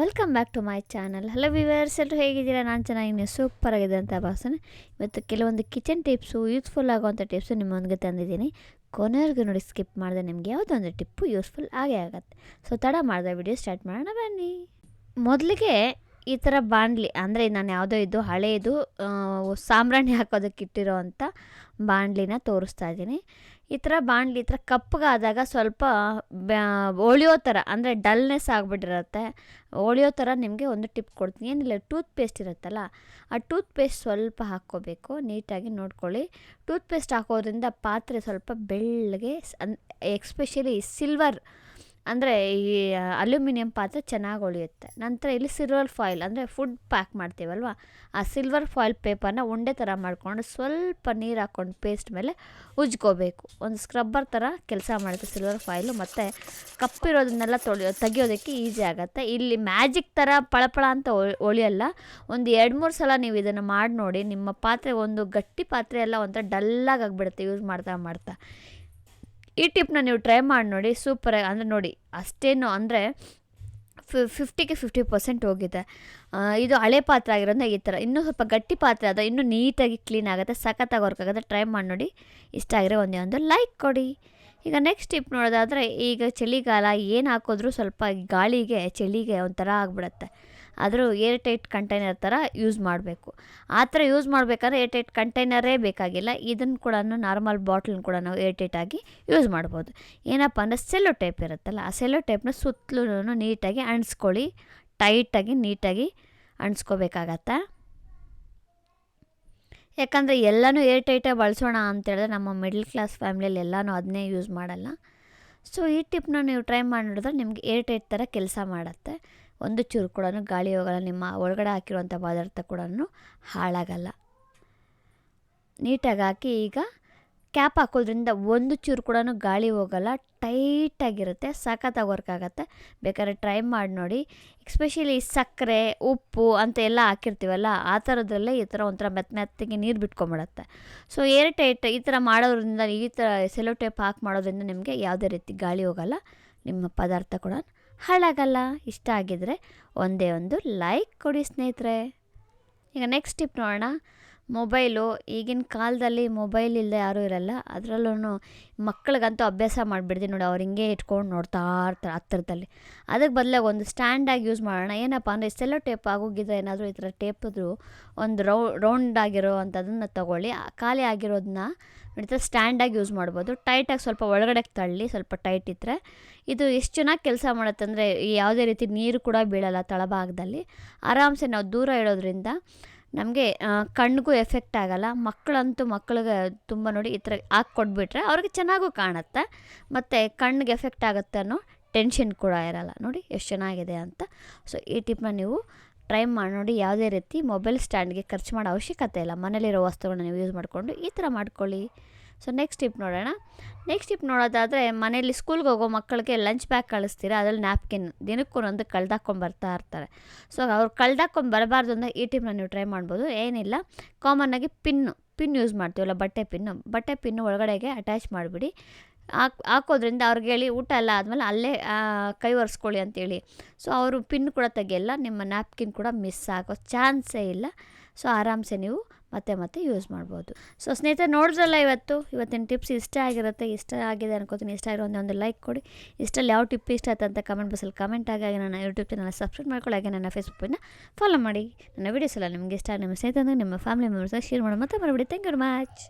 Welcome back to my channel hello viewers ಎಲ್ಲರೂ ಹೇಗಿದ್ದೀರಾ? ನಾನು ಚೆನ್ನಾಗಿ ನೀವು ಸೂಪರ್ ಆಗಿದೆ ಅಂತ ಭಾವಿಸ್ತೇನೆ. ಇವತ್ತು ಕೆಲವೊಂದು ಕಿಚನ್ ಟಿಪ್ಸು ಯೂಸ್ಫುಲ್ ಆಗುವಂಥ ಟಿಪ್ಸು ನಿಮ್ಮೊಂದಿಗೆ ತಂದಿದ್ದೀನಿ. ಕೊನೆವರೆಗೂ ನೋಡಿ ಸ್ಕಿಪ್ ಮಾಡಿದೆ ನಿಮಗೆ ಯಾವುದೋ ಒಂದು ಟಿಪ್ಪು ಯೂಸ್ಫುಲ್ ಆಗೇ ಆಗುತ್ತೆ. ಸೊ ತಡ ಮಾಡಿದೆ ವಿಡಿಯೋ ಸ್ಟಾರ್ಟ್ ಮಾಡೋಣ ಬನ್ನಿ. ಮೊದಲಿಗೆ ಈ ಥರ ಬಾಂಡ್ಲಿ ಅಂದರೆ ನಾನು ಯಾವುದೋ ಇದು ಹಳೆಯದು ಸಾಂಬ್ರಾಣಿ ಹಾಕೋದಕ್ಕೆ ಇಟ್ಟಿರೋ ಅಂಥ ಬಾಣಲಿನ ತೋರಿಸ್ತಾ ಇದ್ದೀನಿ. ಈ ಥರ ಬಾಣಲಿ ಈ ಥರ ಕಪ್ಪಗಾದಾಗ ಸ್ವಲ್ಪ ಒಳೆಯೋ ಥರ ಅಂದರೆ ಡಲ್ನೆಸ್ ಆಗಿಬಿಟ್ಟಿರುತ್ತೆ. ಒಳೆಯೋ ಥರ ನಿಮಗೆ ಒಂದು ಟಿಪ್ ಕೊಡ್ತೀನಿ. ಏನಿಲ್ಲ ಟೂತ್ ಪೇಸ್ಟ್ ಇರುತ್ತಲ್ಲ, ಆ ಟೂತ್ ಪೇಸ್ಟ್ ಸ್ವಲ್ಪ ಹಾಕ್ಕೋಬೇಕು. ನೀಟಾಗಿ ನೋಡ್ಕೊಳ್ಳಿ. ಟೂತ್ ಪೇಸ್ಟ್ ಹಾಕೋದ್ರಿಂದ ಪಾತ್ರೆ ಸ್ವಲ್ಪ ಬೆಳ್ಳಗೆ ಎಕ್ಸ್ಪೆಷಲಿ ಸಿಲ್ವರ್ ಅಂದರೆ ಈ ಅಲ್ಯೂಮಿನಿಯಂ ಪಾತ್ರೆ ಚೆನ್ನಾಗಿ ಉಳಿಯುತ್ತೆ ನಂತರ ಇಲ್ಲಿ ಸಿಲ್ವರ್ ಫಾಯಿಲ್ ಅಂದರೆ ಫುಡ್ ಪ್ಯಾಕ್ ಮಾಡ್ತೀವಲ್ವ? ಆ ಸಿಲ್ವರ್ ಫಾಯಿಲ್ ಪೇಪರ್ನ ಉಂಡೆ ಥರ ಮಾಡ್ಕೊಂಡು ಸ್ವಲ್ಪ ನೀರು ಹಾಕ್ಕೊಂಡು ಪೇಸ್ಟ್ ಮೇಲೆ ಉಜ್ಕೋಬೇಕು. ಒಂದು ಸ್ಕ್ರಬ್ಬರ್ ಥರ ಕೆಲಸ ಮಾಡುತ್ತೆ ಸಿಲ್ವರ್ ಫಾಯಿಲು ಮತ್ತು ಕಪ್ಪಿರೋದನ್ನೆಲ್ಲ ತೊಳೆಯೋ, ತೆಗಿಯೋದಕ್ಕೆ ಈಸಿ ಆಗುತ್ತೆ. ಇಲ್ಲಿ ಮ್ಯಾಜಿಕ್ ಥರ ಪಳಪಳ ಅಂತ ಒಳಿಯಲ್ಲ. ಒಂದು ಎರಡು ಮೂರು ಸಲ ನೀವು ಇದನ್ನು ಮಾಡಿ ನೋಡಿ ನಿಮ್ಮ ಪಾತ್ರೆ, ಒಂದು ಗಟ್ಟಿ ಪಾತ್ರೆ ಎಲ್ಲ ಒಂಥರ ಡಲ್ಲಾಗಿ ಆಗಿಬಿಡುತ್ತೆ ಯೂಸ್ ಮಾಡ್ತಾ ಮಾಡ್ತಾ. ಈ ಟಿಪ್ನ ನೀವು ಟ್ರೈ ಮಾಡಿ ನೋಡಿ ಸೂಪರಾಗಿ ಅಂದರೆ ನೋಡಿ, ಅಷ್ಟೇನು ಅಂದರೆ ಫಿಫ್ಟಿಗೆ ಫಿಫ್ಟಿ ಪರ್ಸೆಂಟ್ ಹೋಗಿದೆ. ಇದು ಹಳೆ ಪಾತ್ರೆ ಆಗಿರೋದ್ರಿಂದ ಈ ಥರ. ಇನ್ನೂ ಸ್ವಲ್ಪ ಗಟ್ಟಿ ಪಾತ್ರೆ ಅದ ಇನ್ನೂ ನೀಟಾಗಿ ಕ್ಲೀನ್ ಆಗುತ್ತೆ, ಸಖತ್ತಾಗಿ ವರ್ಕ್ ಆಗುತ್ತೆ ಟ್ರೈ ಮಾಡಿ ನೋಡಿ. ಇಷ್ಟ ಆಗಿರೋ ಒಂದೇ ಒಂದು ಲೈಕ್ ಕೊಡಿ. ಈಗ ನೆಕ್ಸ್ಟ್ ಟಿಪ್ ನೋಡೋದಾದರೆ, ಈಗ ಚಳಿಗಾಲ ಏನು ಹಾಕಿದ್ರೂ ಸ್ವಲ್ಪ ಗಾಳಿಗೆ, ಚಳಿಗೆ ಒಂಥರ ಆಗಿಬಿಡುತ್ತೆ. ಆದರೂ ಏರ್ ಟೈಟ್ ಕಂಟೈನರ್ ಥರ ಯೂಸ್ ಮಾಡಬೇಕು. ಆ ಥರ ಯೂಸ್ ಮಾಡಬೇಕಾದ್ರೆ ಏರ್ ಟೈಟ್ ಕಂಟೈನರೇ ಬೇಕಾಗಿಲ್ಲ. ಇದನ್ನು ಕೂಡ ನಾರ್ಮಲ್ ಬಾಟ್ಲನ್ನ ಕೂಡ ನಾವು ಏರ್ ಟೈಟ್ ಆಗಿ ಯೂಸ್ ಮಾಡ್ಬೋದು. ಏನಪ್ಪ ಅಂದರೆ ಸೆಲ್ಲೋ ಟೈಪ್ ಇರುತ್ತಲ್ಲ, ಆ ಸೆಲ್ಲೋ ಟೈಪ್ನ ಸುತ್ತಲೂ ನೀಟಾಗಿ ಅಂಟಿಸ್ಕೊಳ್ಳಿ, ಟೈಟಾಗಿ ನೀಟಾಗಿ ಅಂಟಿಸ್ಕೋಬೇಕಾಗತ್ತೆ? ಯಾಕಂದರೆ ಎಲ್ಲನೂ ಏರ್ ಟೈಟೇ ಬಳಸೋಣ ಅಂತೇಳಿದ್ರೆ ನಮ್ಮ ಮಿಡ್ಲ್ ಕ್ಲಾಸ್ ಫ್ಯಾಮ್ಲಿಯಲ್ಲಿ ಎಲ್ಲನೂ ಅದನ್ನೇ ಯೂಸ್ ಮಾಡಲ್ಲ. ಸೊ ಈ ಟಿಪ್ನ ನೀವು ಟ್ರೈ ಮಾಡಿ ನೋಡಿದ್ರೆ ನಿಮಗೆ ಏರ್ ಟೈಟ್ ಥರ ಕೆಲಸ ಮಾಡುತ್ತೆ. ಒಂದು ಚೂರು ಕೂಡ ಗಾಳಿ ಹೋಗಲ್ಲ, ನಿಮ್ಮ ಒಳಗಡೆ ಹಾಕಿರುವಂಥ ಪದಾರ್ಥ ಕೂಡ ಹಾಳಾಗಲ್ಲ. ನೀಟಾಗಿ ಹಾಕಿ ಈಗ ಕ್ಯಾಪ್ ಹಾಕೋದ್ರಿಂದ ಒಂದು ಚೂರು ಕೂಡ ಗಾಳಿ ಹೋಗಲ್ಲ, ಟೈಟಾಗಿರುತ್ತೆ, ಸಖತ್ತಾಗಿ ವರ್ಕ್ ಆಗುತ್ತೆ. ಬೇಕಾದ್ರೆ ಟ್ರೈ ಮಾಡಿ ನೋಡಿ. ಎಕ್ಸ್ಪೆಷಲಿ ಸಕ್ಕರೆ, ಉಪ್ಪು ಅಂತ ಎಲ್ಲ ಹಾಕಿರ್ತೀವಲ್ಲ, ಆ ಥರದ್ರಲ್ಲೇ ಈ ಥರ ಒಂಥರ ಮೆತ್ತ ಮೆತ್ತಗೆ ನೀರು ಬಿಟ್ಕೊಂಬಿಡುತ್ತೆ. ಸೊ ಏರ್ ಟೈಟ್ ಈ ಥರ ಮಾಡೋದ್ರಿಂದ ಈ ಥರ ಸೆಲೋ ಟೇಪ್ ಹಾಕಿ ಮಾಡೋದ್ರಿಂದ ನಿಮಗೆ ಯಾವುದೇ ರೀತಿ ಗಾಳಿ ಹೋಗಲ್ಲ, ನಿಮ್ಮ ಪದಾರ್ಥ ಕೂಡ ಹಾಳಾಗಲ್ಲ ಇಷ್ಟ ಆಗಿದರೆ ಒಂದೇ ಒಂದು ಲೈಕ್ ಕೊಡಿ ಸ್ನೇಹಿತರೆ. ಈಗ ನೆಕ್ಸ್ಟ್ ಟಿಪ್ ನೋಡೋಣ. ಮೊಬೈಲು, ಈಗಿನ ಕಾಲದಲ್ಲಿ ಮೊಬೈಲ್ ಇಲ್ಲದೆ ಯಾರೂ ಇರಲ್ಲ. ಅದರಲ್ಲೂ ಮಕ್ಕಳಿಗಂತೂ ಅಭ್ಯಾಸ ಮಾಡಿಬಿಡ್ತೀನಿ ನೋಡಿ, ಅವ್ರು ಹಿಂಗೆ ಇಟ್ಕೊಂಡು ನೋಡ್ತಾ ಇರ್ತಾರೆ ಹತ್ತಿರದಲ್ಲಿ. ಅದಕ್ಕೆ ಬದಲಾಗಿ ಒಂದು ಸ್ಟ್ಯಾಂಡಾಗಿ ಯೂಸ್ ಮಾಡೋಣ. ಏನಪ್ಪ ಅಂದರೆ ಸೆಲ್ಲೋ ಟೇಪ್ ಆಗೋಗಿದ್ರೆ ಏನಾದರೂ ಈ ಥರ ಟೇಪದು ಒಂದು ರೌ ರೌಂಡ್ ಆಗಿರೋ ಅಂಥದನ್ನು ತೊಗೊಳ್ಳಿ ಖಾಲಿ ಆಗಿರೋದನ್ನ ಈ ಸ್ಟ್ಯಾಂಡಾಗಿ ಯೂಸ್ ಮಾಡ್ಬೋದು. ಟೈಟಾಗಿ ಸ್ವಲ್ಪ ಒಳಗಡೆ ತಳ್ಳಿ, ಸ್ವಲ್ಪ ಟೈಟ್ ಇದ್ದರೆ ಇದು ಎಷ್ಟು ಚೆನ್ನಾಗಿ ಕೆಲಸ ಮಾಡುತ್ತೆ ಅಂದರೆ ಯಾವುದೇ ರೀತಿ ನೀರು ಕೂಡ ಬೀಳಲ್ಲ ತಳಭಾಗದಲ್ಲಿ. ಆರಾಮ್ಸೆ ನಾವು ದೂರ ಇಡೋದ್ರಿಂದ ನಮಗೆ ಕಣ್ಣಿಗೂ ಎಫೆಕ್ಟ್ ಆಗಲ್ಲ. ಮಕ್ಕಳಂತೂ ಮಕ್ಕಳಿಗೆ ತುಂಬ ನೋಡಿ ಈ ಥರ ಹಾಕಿ ಕೊಟ್ಬಿಟ್ರೆ ಅವ್ರಿಗೆ ಚೆನ್ನಾಗೂ ಕಾಣುತ್ತೆ. ಮತ್ತು ಕಣ್ಣಿಗೆ ಎಫೆಕ್ಟ್ ಆಗುತ್ತೆ ಅನ್ನೋ ಟೆನ್ಷನ್ ಕೂಡ ಇರಲ್ಲ. ನೋಡಿ ಎಷ್ಟು ಚೆನ್ನಾಗಿದೆ ಅಂತ. ಸೊ, ಈ ಟಿಪ್ಪನ್ನ ನೀವು ಟ್ರೈ ಮಾಡಿ ನೋಡಿ ಯಾವುದೇ ರೀತಿ ಮೊಬೈಲ್ ಸ್ಟ್ಯಾಂಡ್ಗೆ ಖರ್ಚು ಮಾಡೋ ಅವಶ್ಯಕತೆ ಇಲ್ಲ. ಮನೇಲಿರೋ ವಸ್ತುಗಳನ್ನ ನೀವು ಯೂಸ್ ಮಾಡಿಕೊಂಡು ಈ ಥರ ಮಾಡ್ಕೊಳ್ಳಿ. ಸೊ ನೆಕ್ಸ್ಟ್ ಟಿಪ್ ನೋಡೋಣ. ನೆಕ್ಸ್ಟ್ ಟಿಪ್ ನೋಡೋದಾದರೆ ಮನೇಲಿ ಸ್ಕೂಲ್ಗೆ ಹೋಗೋ ಮಕ್ಕಳಿಗೆ ಲಂಚ್ ಬ್ಯಾಗ್ ಕಳಿಸ್ತೀರಾ? ಅದ್ರಲ್ಲಿ ನ್ಯಾಪ್ಕಿನ್ ದಿನಕ್ಕೊಂದೊಂದು ಕಳ್ದಾಕೊಂಡು ಬರ್ತಾ ಇರ್ತಾರೆ. ಸೊ ಅವ್ರು ಕಳ್ದಾಕೊಂಡು ಬರಬಾರ್ದು ಅಂದರೆ ಈ ಟಿಪ್ನ ನೀವು ಟ್ರೈ ಮಾಡ್ಬೋದು. ಏನಿಲ್ಲ. ಕಾಮನ್ನಾಗಿ ಪಿನ್ನು ಪಿನ್ ಯೂಸ್ ಮಾಡ್ತೀವಲ್ಲ ಬಟ್ಟೆ ಪಿನ್ನು ಬಟ್ಟೆ ಪಿನ್ನು ಒಳಗಡೆಗೆ ಅಟ್ಯಾಚ್ ಮಾಡಿಬಿಡಿ. ಹಾಕ್, ಹಾಕೋದ್ರಿಂದ ಅವ್ರಿಗೆ ಹೇಳಿ ಊಟ ಎಲ್ಲ ಆದಮೇಲೆ ಅಲ್ಲೇ ಕೈ ಒರೆಸ್ಕೊಳ್ಳಿ ಅಂತೇಳಿ ಸೊ ಅವರು ಪಿನ್ ಕೂಡ ತೆಗೆಯಲ್ಲ, ನಿಮ್ಮ ನ್ಯಾಪ್ಕಿನ್ ಕೂಡ ಮಿಸ್ ಆಗೋ ಚಾನ್ಸೇ ಇಲ್ಲ. ಸೊ ಆರಾಮ್ಸೆ ನೀವು ಮತ್ತೆ ಮತ್ತೆ ಯೂಸ್ ಮಾಡ್ಬೋದು. ಸೊ ಸ್ನೇಹಿತರೆ, ನೋಡಿದ್ರಲ್ಲ ಇವತ್ತು? ಇವತ್ತಿನ ಟಿಪ್ಸ್ ಇಷ್ಟ ಆಗಿರುತ್ತೆ? ಇಷ್ಟ ಆಗಿದೆ ಅನ್ಕೋತೀನಿ. ಇಷ್ಟ ಆಗಿರೋ ಒಂದೇ ಲೈಕ್ ಕೊಡಿ. ಇಷ್ಟಲ್ಲಿ ಯಾವ ಟಿಪ್ ಇಷ್ಟ ಆಯ್ತು ಅಂತ ಕಮೆಂಟ್ ಬಸ್ಸಲ್ಲಿ ಕಮೆಂಟ್ ಆಗಿ, ಹಾಗೆ ನನ್ನ ಯೂಟ್ಯೂಬ್ ಚಾನಲ್ ಸಬ್ಸ್ಕ್ರೈಬ್ ಮಾಡ್ಕೊಳ್ಳಿ, ಹಾಗೆ ನನ್ನ ಫೇಸ್ಬುಕ್ಕನ್ನು ಫಾಲೋ ಮಾಡಿ. ನನ್ನ ವೀಡಿಯೋಸ್ ಎಲ್ಲ ನಿಮಗೆ ಇಷ್ಟ ನಿಮ್ಮ ಸ್ನೇಹಿತರೆ ನಿಮ್ಮ ಫ್ಯಾಮಿಲಿ ಮೆಂಬರ್ಸ್ ಶೇರ್ ಮಾಡೋ ಮತ್ತೆ ಮಾಡಿಬಿಡಿ ಥ್ಯಾಂಕ್ ಯು ಮಚ್